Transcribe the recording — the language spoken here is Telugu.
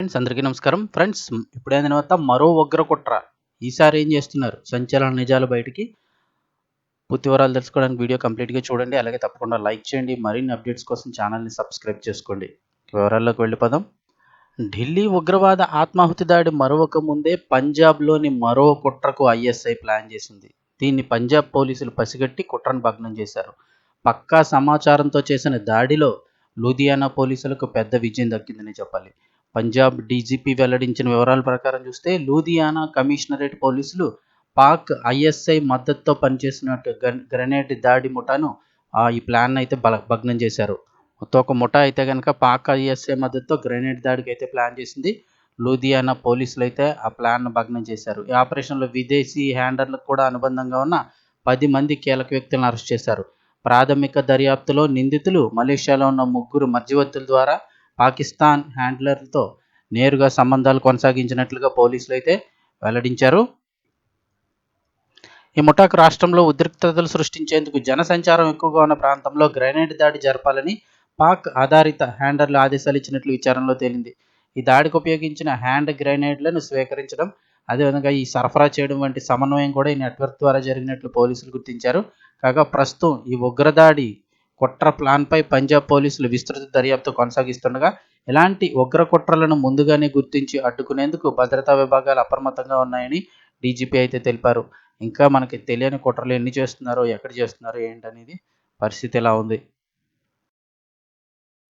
ఫ్రెండ్స్ అందరికీ నమస్కారం. ఫ్రెండ్స్ ఇప్పుడైన తర్వాత మరో ఉగ్ర కుట్ర. ఈసారి ఏం చేస్తున్నారు? సంచలన నిజాలు బయటికి. పూర్తి వివరాలు తెలుసుకోవడానికి వీడియో కంప్లీట్గా చూడండి. అలాగే తప్పకుండా లైక్ చేయండి. మరిన్ని అప్డేట్స్ కోసం ఛానల్ని సబ్స్క్రైబ్ చేసుకోండి. వివరాల్లోకి వెళ్ళిపోదాం. ఢిల్లీ ఉగ్రవాద ఆత్మాహుతి దాడి మరొక ముందే పంజాబ్లోని మరో కుట్రకు ఐఎస్ఐ ప్లాన్ చేసింది. దీన్ని పంజాబ్ పోలీసులు పసిగట్టి కుట్రను భగ్నం చేశారు. పక్కా సమాచారంతో చేసిన దాడిలో లూధియానా పోలీసులకు పెద్ద విజయం దక్కిందని చెప్పాలి. పంజాబ్ డీజీపీ వెల్లడించిన వివరాల ప్రకారం చూస్తే లూధియానా కమిషనరేట్ పోలీసులు పాక్ ఐఎస్ఐ మద్దతుతో పనిచేసినట్టు గ్రెనేడ్ దాడి ముఠాను ఈ ప్లాన్ అయితే బల భగ్నం చేశారు. మొత్తం ఒక ముఠా అయితే కనుక పాక్ ఐఎస్ఐ మద్దతుతో గ్రెనేడ్ దాడికి అయితే ప్లాన్ చేసింది. లూధియానా పోలీసులు అయితే ఆ ప్లాన్ను భగ్నం చేశారు. ఈ ఆపరేషన్లో విదేశీ హ్యాండర్లకు కూడా అనుబంధంగా ఉన్న పది మంది కీలక వ్యక్తులను అరెస్ట్ చేశారు. ప్రాథమిక దర్యాప్తులో నిందితులు మలేషియాలో ఉన్న ముగ్గురు మధ్యవర్తుల ద్వారా పాకిస్తాన్ హ్యాండ్లర్లతో నేరుగా సంబంధాలు కొనసాగించినట్లుగా పోలీసులు అయితే వెల్లడించారు. ఈ ముఠాకు రాష్ట్రంలో ఉద్రిక్తతలు సృష్టించేందుకు జనసంచారం ఎక్కువగా ఉన్న ప్రాంతంలో గ్రెనేడ్ దాడి జరపాలని పాక్ ఆధారిత హ్యాండర్లు ఆదేశాలు ఇచ్చినట్లు విచారణలో తేలింది. ఈ దాడికి ఉపయోగించిన హ్యాండ్ గ్రెనేడ్లను స్వీకరించడం అదేవిధంగా ఈ సరఫరా చేయడం వంటి సమన్వయం కూడా ఈ నెట్వర్క్ ద్వారా జరిగినట్లు పోలీసులు గుర్తించారు. కాగా ప్రస్తుతం ఈ ఉగ్రదాడి కుట్ర ప్లాన్పై పంజాబ్ పోలీసులు విస్తృత దర్యాప్తు కొనసాగిస్తుండగా ఇలాంటి ఉగ్ర కుట్రలను ముందుగానే గుర్తించి అడ్డుకునేందుకు భద్రతా విభాగాలు అప్రమత్తంగా ఉన్నాయని డీజీపీ అయితే తెలిపారు. ఇంకా మనకి తెలియని కుట్రలు ఎన్ని చేస్తున్నారో ఎక్కడ చేస్తున్నారో ఏంటనేది పరిస్థితి ఎలా ఉంది?